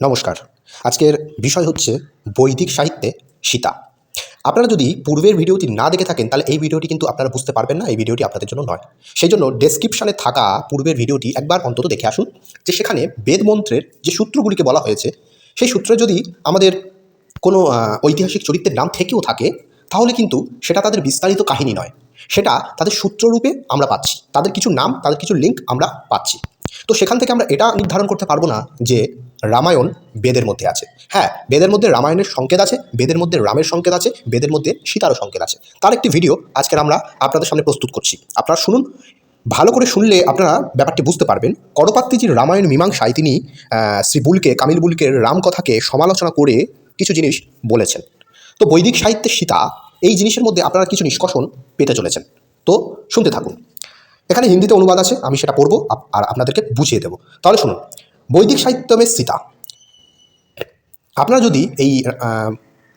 নমস্কার। আজকের বিষয় হচ্ছে বৈদিক সাহিত্যে সীতা। আপনারা যদি পূর্বের ভিডিওটি না দেখে থাকেন, তাহলে এই ভিডিওটি কিন্তু আপনারা বুঝতে পারবেন না, এই ভিডিওটি আপনাদের জন্য নয়। সেই জন্য ডেসক্রিপশানে থাকা পূর্বের ভিডিওটি একবার অন্তত দেখে আসুন, যে সেখানে বেদ মন্ত্রের যে সূত্রগুলিকে বলা হয়েছে, সেই সূত্রে যদি আমাদের কোনো ঐতিহাসিক চরিত্রের নাম থেকেও থাকে, তাহলে কিন্তু সেটা তাদের বিস্তারিত কাহিনী নয়। সেটা তাদের সূত্ররূপে আমরা পাচ্ছি। তাদের কিছু নাম, তাদের কিছু লিঙ্ক আমরা পাচ্ছি। তো সেখান থেকে আমরা এটা নির্ধারণ করতে পারব না যে রামায়ণ বেদের মধ্যে আছে। হ্যাঁ বেদের মধ্যে রামায়ণের সংকেত আছে, বেদের মধ্যে রামের সংকেত আছে, বেদের মধ্যে সীতারও সংকেত আছে। তার একটি ভিডিও আজকের আমরা আপনাদের সামনে প্রস্তুত করছি। আপনারা শুনুন, ভালো করে শুনলে আপনারা ব্যাপারটি বুঝতে পারবেন। করপাত্রিজির রামায়ণ মীমাংসায় তিনি শ্রী বুলকে, কামিল বুলকের রামকথাকে সমালোচনা করে কিছু জিনিস বলেছেন। তো বৈদিক সাহিত্যের সীতা, এই জিনিসের মধ্যে আপনারা কিছু নিষ্কষণ পেতে চলেছেন। তো শুনতে থাকুন। এখানে হিন্দিতে অনুবাদ আছে, আমি সেটা পড়ব আর আপনাদেরকে বুঝিয়ে দেবো। তাহলে শুনুন বৈদিক সাহিত্যমের সীতা আপনারা যদি এই আহ,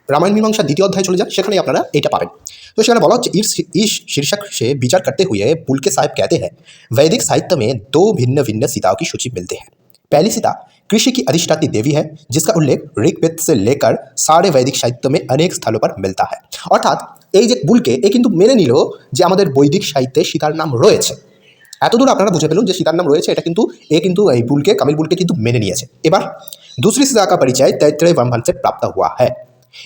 রামায়ণ মীমাংসা দ্বিতীয় অধ্যায় চলে যান সেখানেই আপনারা এটা পাবেন তো সেখানে বলা হচ্ছে इस इस शीर्षक से विचार करते हुए पुलके साहब कहते हैं वैदिक साहित्य में दो भिन्न भिन्न सीताओं की सूची मिलते हैं पहली सीता कृषि की अधिष्ठाती देवी है जिसका उल्लेख ऋग्वेद से लेकर सारे वैदिक साहित्य में अनेक स्थलों पर मिलता है অর্থাৎ এই যে বুলকে এ কিন্তু মেনে নিল যে আমাদের বৈদিক সাহিত্যে সীতার নাম রয়েছে এতদূর আপনারা বুঝে পেলেন যে সীতার নাম রয়েছে, এটা কিন্তু, এ কিন্তু এই বুলকে কামিল বুলকে কিন্তু মেনে নিয়েছে। এবার দুসরি সীতা কা পরিচয় তৈত্রয় ব্রহ্মাণ্ড প্রাপ্ত হওয়া হ্যাঁ।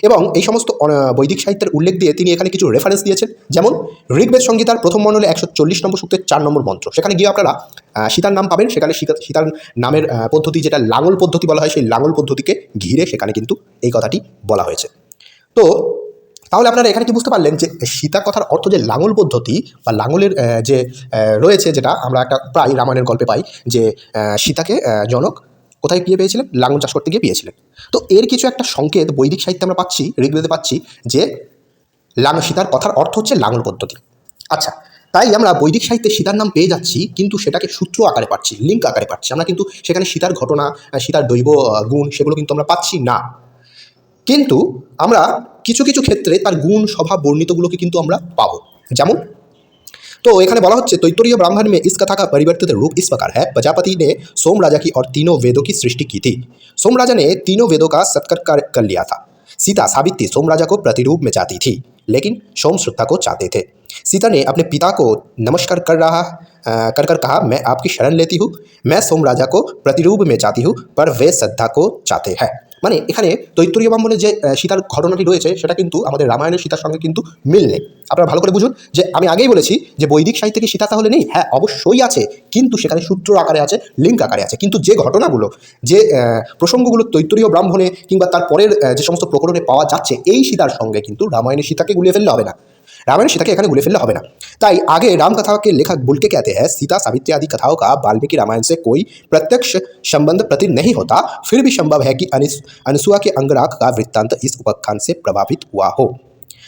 এবং এই সমস্ত বৈদিক সাহিত্যের উল্লেখ দিয়ে তিনি এখানে কিছু রেফারেন্স দিয়েছেন। যেমন, ঋগ্বেদ সংগীতার প্রথম মণ্ডলে একশো চল্লিশ নম্বর সূত্রের চার নম্বর মন্ত্র। সেখানে গিয়ে আপনারা সীতার নাম পাবেন। সেখানে সীতার নামের পদ্ধতি যেটা লাঙল পদ্ধতি বলা হয়, সেই লাঙল পদ্ধতিকে ঘিরে সেখানে কিন্তু এই কথাটি বলা হয়েছে। তো তাহলে আপনারা এখানে কি বুঝতে পারলেন যে সীতা কথার অর্থ যে লাঙল পদ্ধতি বা লাঙলের যে রয়েছে যেটা আমরা একটা প্রায় রামায়ণের গল্পে পাই যে সীতাকে জনক কোথায় গিয়ে পেয়েছিলেন? লাঙল চাষ করতে গিয়ে পেয়েছিলেন। তো এর কিছু একটা সংকেত, বৈদিক সাহিত্যে আমরা পাচ্ছি, ঋগ্বেদে পাচ্ছি যে, লাঙ, সীতার কথার অর্থ হচ্ছে লাঙল পদ্ধতি। আচ্ছা তাই আমরা বৈদিক সাহিত্যে সীতার নাম পেয়ে যাচ্ছি, কিন্তু সেটাকে সূত্র আকারে পাচ্ছি লিঙ্ক আকারে পাচ্ছি। আমরা কিন্তু সেখানে সীতার ঘটনা, সীতার দৈব গুণ সেগুলো কিন্তু আমরা পাচ্ছি না। কিন্তু আমরা কিছু কিছু ক্ষেত্রে তার গুণ স্বভাব বর্ণিতগুলোকে কিন্তু আমরা পাবো যেমন तो एखाने बोला হচ্ছে तैतरीय ब्राह्मण में इस कथा का परिवर्तित रूप इस प्रकार है प्रजापति ने सोम राजा की और तीनों वेदों की सृष्टि की थी सोम राजा ने तीनों वेदों का सत्कार कर, कर लिया था सीता सावित्री सोम राजा को प्रतिरूप में चाहती थी लेकिन सोम श्रद्धा को चाहते थे सीता ने अपने पिता को नमस्कार कर रहा अ, कर कर कहा मैं आपकी शरण लेती हूँ मैं सोम राजा को प्रतिरूप में चाहती हूँ पर वे श्रद्धा को चाहते हैं মানে এখানে তৈত্তরীয় ব্রাহ্মণের যে সীতার ঘটনাটি রয়েছে, সেটা কিন্তু আমাদের রামায়ণের সীতার সঙ্গে কিন্তু মিল নেই। আপনারা ভালো করে বুঝুন যে, আমি আগেই বলেছি যে, বৈদিক সাহিত্যে কি সীতা তাহলে নেই? হ্যাঁ অবশ্যই আছে। কিন্তু সেখানে সূত্র আকারে আছে, লিঙ্ক আকারে আছে। কিন্তু যে ঘটনাগুলো, যে প্রসঙ্গগুলো তৈত্তরীয় ব্রাহ্মণে কিংবা তার পরের যে সমস্ত প্রকরণে পাওয়া যাচ্ছে, এই সীতার সঙ্গে কিন্তু রামায়ণের সীতাকে গুলিয়ে ফেললে হবে না। रामायण सीता के एखाने गुले फिल्ले হবে না তাই আগে राम कथा के लेखक बुल के कहते हैं सीता सावित्री आदि कथाओं का वाल्मीकि रामायण से कोई प्रत्यक्ष संबंध प्रतीत नहीं होता फिर भी संभव है कि अनिस- अनसुआ के अंगराग का वृत्तांत इस उपाख्यान से प्रभावित हुआ हो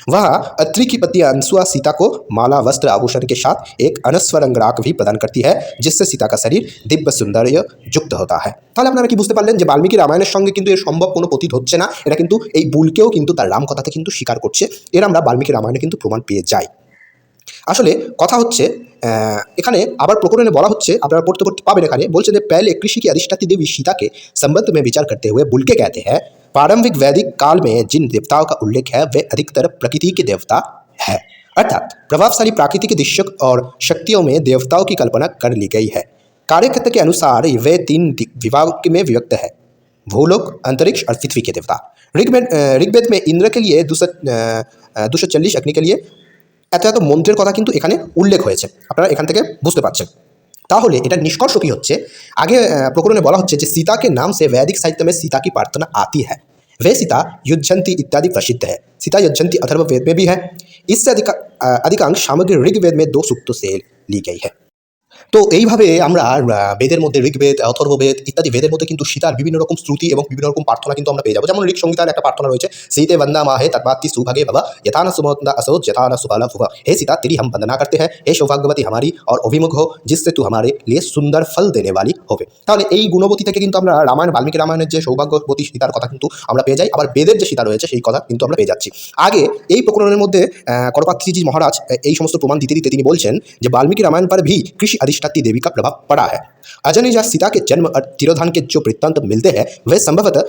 वह अत्रि की पत्नी अनसुआ सीता को माला वस्त्र आभूषण के साथ एक अनस्वर अंगराग भी प्रदान करती है जिससे सीता का शरीर दिव्य सौंदर्य যুক্ত হতা হয় তাহলে আপনারা কি বুঝতে পারলেন যে বাল্মীকি রামায়ণের সঙ্গে কিন্তু এর সম্ভব কোনো প্রতীত হচ্ছে না এটা কিন্তু এই বুলকেও কিন্তু তার রামকথাতে কিন্তু স্বীকার করছে এর আমরা বাল্মীকি রামায়ণে কিন্তু প্রমাণ পেয়ে যাই আসলে কথা হচ্ছে আহ, এখানে আবার প্রকরণে বলা হচ্ছে আপনারা পড়তে পড়তে পাবেন এখানে বলছে যে पहले कृषि की अधिष्ठाती देवी सीता के संबंध में विचार करते हुए बुल के कहते हैं प्रारंभिक वैदिक काल में जिन देवताओं का उल्लेख है वे अधिकतर प्रकृति के देवता है अर्थात प्रभावशाली प्राकृतिक दृश्य और शक्तियों में देवताओं की कल्पना कर ली गई है कार्यक्षेत्र के अनुसार वे तीन दि- विभाग में विभक्त है भूलोक अंतरिक्ष और पृथ्वी के देवता ऋग्वेद अ, ऋग्वेद में इंद्र के लिए दूसरा দুশো চল্লিশ অগ্নি के लिए এত এত মন্ত্রের কথা কিন্তু এখানে উল্লেখ হয়েছে আপনারা এখান থেকে বুঝতে পারছেন তাহলে এটা নিষ্কর্ষ কি হচ্ছে আগে আহ, প্রকরণে বলা হচ্ছে যে सीता के नाम से वैदिक साहित्य में सीता की प्रार्थना आती है वे सीता युद्धंती इत्यादि प्रसिद्ध है सीता युद्धंती अथर्व वेद में भी है इससे अधिका अ, अधिकांश सामग्री ऋग्वेद में दो सूक्तों से ली गई है তো এইভাবে আমরা বেদের মধ্যে ঋগ্বেদ, অথর্ববেদ ইত্যাদি বেদের মধ্যে কিন্তু সীতার বিভিন্ন রকম শ্রুতি এবং বিভিন্ন রকম প্রার্থনা কিন্তু আমরা পেয়ে যাব। যেমন ঋক সংগীতার একটা প্রার্থনা রয়েছে, সীতে বন্দা মা হে তৎপাতি সুভাগে বাবা যথানা সুমন্দা আসো যথানা সুবালা ফুভা হে সীতা তেরি হম বন্দনা করতে হ্যাঁ হে সৌভাগ্যবতী হামারি আর অভিমুখ হো জিসে তু হামারে লিয়ে সুন্দর ফল দেনে বালি হবে। তাহলে এই গুণবতী থেকে কিন্তু আমরা রামায়ণ, বাল্মীকি রামায়ণের যে সৌভাগ্যবতী সীতার কথা কিন্তু আমরা পেয়ে যাই। আবার বেদের যে সীতা রয়েছে, সেই কথা কিন্তু আমরা পেয়ে যাচ্ছি। আগে এই প্রকরণের মধ্যে করপাত্রীজি মহারাজ এই সমস্ত প্রমাণ দিতে দিতে তিনি বলছেন যে, বাল্মীকি রামায়ণ পার ভি কৃষি আদি अधिष्ठाती देवी का प्रभाव पड़ा है अजनी या सीता के जन्म और तिरोधान के जो वृत्तांत मिलते हैं वे संभवतः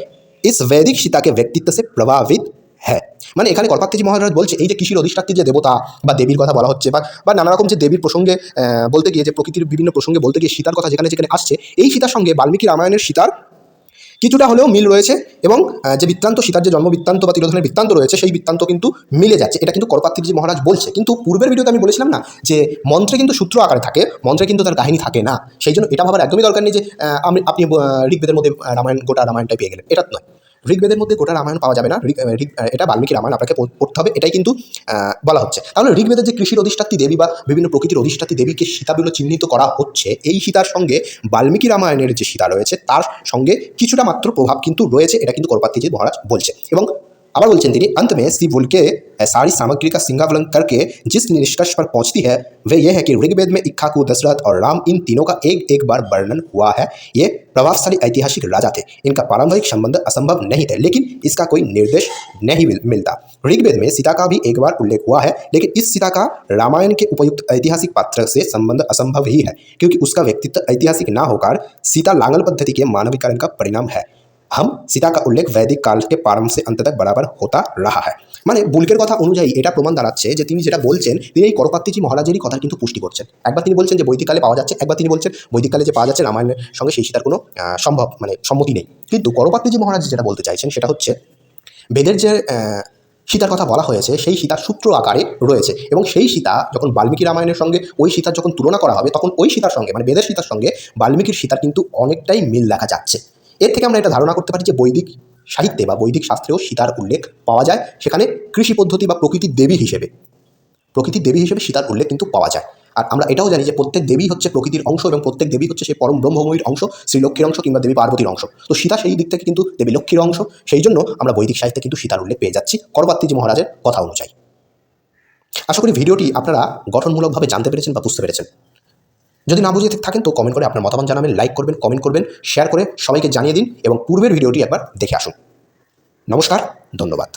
इस वैदिक सीता के व्यक्तित्व से प्रभावित হ্যাঁ মানে এখানে কল্পাত্তিজি মহারাজ বলছে এই যে কৃষির অধিষ্ঠাত্রী যে দেবতা বা দেবীর কথা বলা হচ্ছে বা বা নানা রকম যে দেবীর প্রসঙ্গে আহ, বলতে গিয়ে যে প্রকৃতির বিভিন্ন প্রসঙ্গে বলতে গিয়ে সীতার কথা যেখানে যেখানে আসছে এই সীতার সঙ্গে বাল্মীকি রামায়ণের সীতার কিছুটা হলেও মিল রয়েছে এবং যে বৃত্তান্ত, সীতার যে জন্ম বৃত্তান্ত বা তিরোধনের বৃত্তান্ত রয়েছে, সেই বৃত্তান্ত কিন্তু মিলে যাচ্ছে। এটা কিন্তু করপাত্রীজি মহারাজ বলছে। কিন্তু পূর্বের ভিডিওতে আমি বলেছিলাম না যে মন্ত্রে কিন্তু সূত্র আকারে থাকে, মন্ত্রে কিন্তু তার কাহিনী থাকে না। সেই জন্য এটা ভাবার একদমই দরকার নেই যে আমি, আপনি ঋগ্বেদের মধ্যে রামায়ণ, গোটা রামায়ণটাই পেয়ে গেলেন। এটা নয়। ঋগ্বেদের মধ্যে গোটা রামায়ণ পাওয়া যাবে না। এটা বাল্মীকি রামায়ণ আপনাকে পড়তে হবে। এটাই কিন্তু বলা হচ্ছে। তাহলে ঋগ্বেদের যে কৃষির অধিষ্ঠাত্রী দেবী বা বিভিন্ন প্রকৃতির অধিষ্ঠাত্রী দেবীকে সীতা চিহ্নিত করা হচ্ছে, এই সীতার সঙ্গে বাল্মীকি রামায়ণের যে সীতা রয়েছে, তার সঙ্গে কিছুটা মাত্র প্রভাব কিন্তু রয়েছে। এটা কিন্তু করপাত্রীজি মহারাজ বলছে। এবং আবার বলছেন তিনি अंत में सी बुल के सारी सामग्री का सिंगावलन करके जिस निष्कर्ष पर पहुंचती है वे ये है कि ऋग्वेद में इक्खाकू दशरथ और राम इन तीनों का एक एक बार वर्णन हुआ है ये प्रभावशाली ऐतिहासिक राजा थे इनका पारंपरिक संबंध असंभव नहीं थे लेकिन इसका कोई निर्देश नहीं मिल- मिलता ऋग्वेद में सीता का भी एक बार उल्लेख हुआ है लेकिन इस सीता का रामायण के उपयुक्त ऐतिहासिक पात्र से संबंध असंभव ही है क्योंकि उसका व्यक्तित्व ऐतिहासिक ना होकर सीता लांगल पद्धति के मानवीकरण का परिणाम है हम सीता का उल्लेख वैदिक काल के प्रारंभ से अंत तक बराबर होता रहा है মানে বুলকের কথা অনুযায়ী এটা প্রমাণ দাঁড়াচ্ছে যে তিনি যেটা বলছেন তিনি এই করপাত্তিজি মহারাজেরই কথা কিন্তু পুষ্টি করছেন একবার তিনি বলছেন যে বৈদিককালে পাওয়া যাচ্ছে একবার তিনি বলছেন বৈদিককালে যে পাওয়া যাচ্ছে রামায়ণের সঙ্গে সেই সীতার কোনো আহ, সম্ভব মানে সম্মতি নেই কিন্তু করপাত্তিজি মহারাজ যেটা বলতে চাইছেন সেটা হচ্ছে বেদের যে আহ, সীতার কথা বলা হয়েছে সেই সীতার সূত্র আকারে রয়েছে এবং সেই সীতা যখন বাল্মীকি রামায়ণের সঙ্গে ওই সীতার যখন তুলনা করা হবে তখন ওই সীতার সঙ্গে মানে বেদের সীতার সঙ্গে বাল্মীকির সীতার কিন্তু অনেকটাই মিল দেখা যাচ্ছে এর থেকে আমরা এটা ধারণা করতে পারি যে বৈদিক সাহিত্যে বা বৈদিক শাস্ত্রেও সীতার উল্লেখ পাওয়া যায়। সেখানে কৃষি পদ্ধতি বা প্রকৃতির দেবী হিসেবে, প্রকৃতির দেবী হিসেবে সীতার উল্লেখ কিন্তু পাওয়া যায়। আর আমরা এটাও জানি যে প্রত্যেক দেবী হচ্ছে প্রকৃতির অংশ এবং প্রত্যেক দেবী হচ্ছে সেই পরম ব্রহ্মভূমির অংশ, শ্রী লক্ষ্মীর অংশ কিংবা দেবী পার্বতীর অংশ। তো সীতা সেই দিক থেকে কিন্তু দেবী লক্ষ্মীর অংশ। সেই জন্য আমরা বৈদিক সাহিত্যে কিন্তু সীতার উল্লেখ পেয়ে যাচ্ছি। করবাত্তিজি মহারাজের কথা অনুযায়ী। আশা করি ভিডিওটি আপনারা গঠনমূলকভাবে জানতে পেরেছেন বা বুঝতে পেরেছেন। যদি না বুঝিয়ে থাকেন, তো কমেন্ট করে আপনার মতামত জানাবেন লাইক করবেন কমেন্ট করবেন শেয়ার করে সবাইকে জানিয়ে দিন এবং পূর্বের ভিডিওটি একবার দেখে আসুন। নমস্কার, ধন্যবাদ।